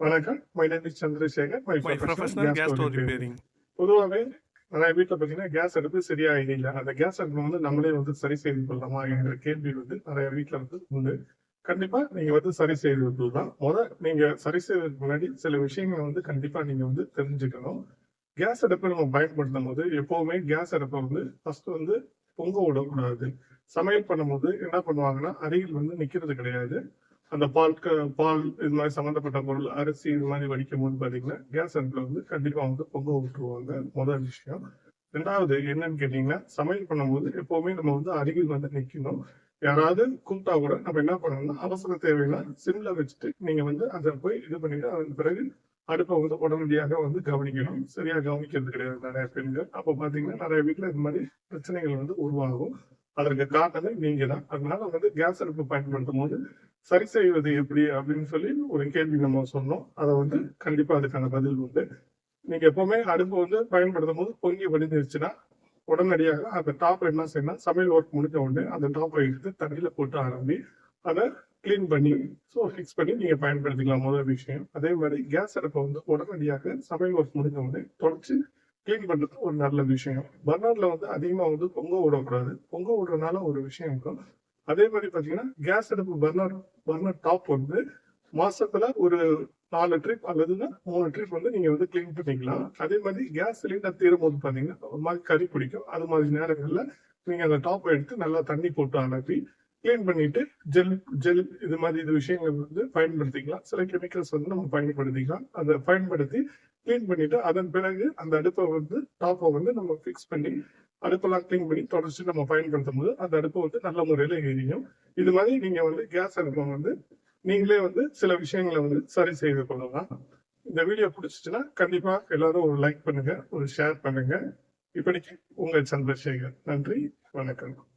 வணக்கம். My name is Chandrasekar. My professional gas stove repairing பொதுவாகவே நிறைய வீட்டில் பார்த்தீங்கன்னா கேஸ் அடுப்பு சரியா இல்லை. அந்த கேஸ் அடுப்பு வந்து நம்மளே வந்து சரி செய்து கொள்ளலாமா என்கிற கேள்வி வந்து நிறைய வீட்டில் வந்து உண்டு. கண்டிப்பா நீங்க வந்து சரி செய்து கொள்ளலாம். முத நீங்க சரி செய்வதற்கு முன்னாடி சில விஷயங்களை வந்து கண்டிப்பா நீங்க வந்து தெரிஞ்சுக்கணும். கேஸ் அடுப்பை நம்ம பயன்படுத்தும் போது எப்பவுமே கேஸ் அடுப்பை வந்து ஃபர்ஸ்ட் வந்து பொங்க விடக்கூடாது. சமையல் பண்ணும்போது என்ன பண்ணுவாங்கன்னா அருகில் வந்து நிக்கிறது கிடையாது. அந்த பால் க- பால் இது மாதிரி சம்மந்தப்பட்ட பொருள் அரிசி இது மாதிரி வடிக்கும் போது பார்த்தீங்கன்னா கேஸ் அடுப்பில் வந்து கண்டிப்பாக வந்து பொங்க விட்டுருவாங்க முதல் விஷயம். ரெண்டாவது என்னன்னு கேட்டீங்கன்னா சமையல் பண்ணும்போது எப்போவுமே நம்ம வந்து அருகில் வந்து நிற்கணும் யாராவது கூப்பிட்டா கூட நம்ம என்ன பண்ணணும்னா அவசர தேவைன்னா சிம்ல வச்சுட்டு நீங்கள் வந்து அதை போய் இது பண்ணிட்டு அதன் பிறகு அடுப்பை வந்து உடனடியாக வந்து கவனிக்கணும். சரியா கவனிக்கிறது கிடையாது நிறைய பெண்கள். அப்போ பார்த்தீங்கன்னா நிறைய வீட்டில் இது மாதிரி பிரச்சனைகள் வந்து உருவாகும். அதற்கு காரணமே நீங்க தான் அதனால வந்து கேஸ் அடுப்பு பயன்படுத்தும் போது சரி செய்வது எப்படி அப்படின்னு சொல்லி ஒரு கேள்வி நம்ம சொன்னோம். அதை வந்து கண்டிப்பா அதுக்கான பதில் உண்டு. நீங்க எப்பவுமே அடுப்பு வந்து பயன்படுத்தும் போது பொங்கி வடிஞ்சிருச்சுன்னா உடனடியாக அந்த டாப் என்ன செய்யணும்? சமையல் ஒர்க் முடிஞ்ச உடனே அந்த டாப்பை எடுத்து தண்ணியில போட்டு ஆரம்பி அதை க்ளீன் பண்ணி ஸோ ஃபிக்ஸ் பண்ணி நீங்க பயன்படுத்திக்கலாம் முதல் விஷயம். அதே மாதிரி கேஸ் அடுப்பை வந்து உடனடியாக சமையல் ஒர்க் முடிஞ்ச உடனே தொடச்சு க்ளீன் பண்றது ஒரு நல்ல விஷயம். பர்னர்ல வந்து அதிகமா வந்து பொங்க விடக்கூடாது. பொங்க விடுறதுனால ஒரு விஷயம் இருக்கும். அதே மாதிரி பார்த்தீங்கன்னா கேஸ் அடுப்பு பர்னர் பர்னர் டாப் வந்து மாசத்துல ஒரு நாலு ட்ரிப் அல்லதுன்னா மூணு ட்ரிப் வந்து நீங்க வந்து க்ளீன் பண்ணிக்கலாம். அதே மாதிரி கேஸ் சிலிண்டர் தீரும் போது பாத்தீங்கன்னா ஒரு மாதிரி கறி பிடிக்கும். அது மாதிரி நேரங்கள்ல நீங்க அந்த டாப்பை எடுத்து நல்லா தண்ணி போட்டு அனுப்பி கிளீன் பண்ணிட்டு ஜெல் ஜெல் இது மாதிரி இது விஷயங்கள் வந்து பயன்படுத்திக்கலாம். சில கெமிக்கல்ஸ் வந்து நம்ம பயன்படுத்திக்கலாம். அதை பயன்படுத்தி கிளீன் பண்ணிட்டு அதன் பிறகு அந்த அடுப்பை வந்து டாப்பை வந்து நம்ம ஃபிக்ஸ் பண்ணி அடுப்பெல்லாம் கிளீன் பண்ணி தொடர்ச்சி நம்ம பயன்படுத்தும் போது அந்த அடுப்பு வந்து நல்ல முறையில் எரியும். இது மாதிரி நீங்க வந்து கேஸ் அடுப்பை வந்து நீங்களே வந்து சில விஷயங்களை வந்து சரி செய்து கொள்ளலாம். இந்த வீடியோ பிடிச்சிச்சுன்னா கண்டிப்பா எல்லாரும் ஒரு லைக் பண்ணுங்க ஒரு ஷேர் பண்ணுங்க. இப்படிக்கு உங்கள் சந்திரசேகர். நன்றி வணக்கம்.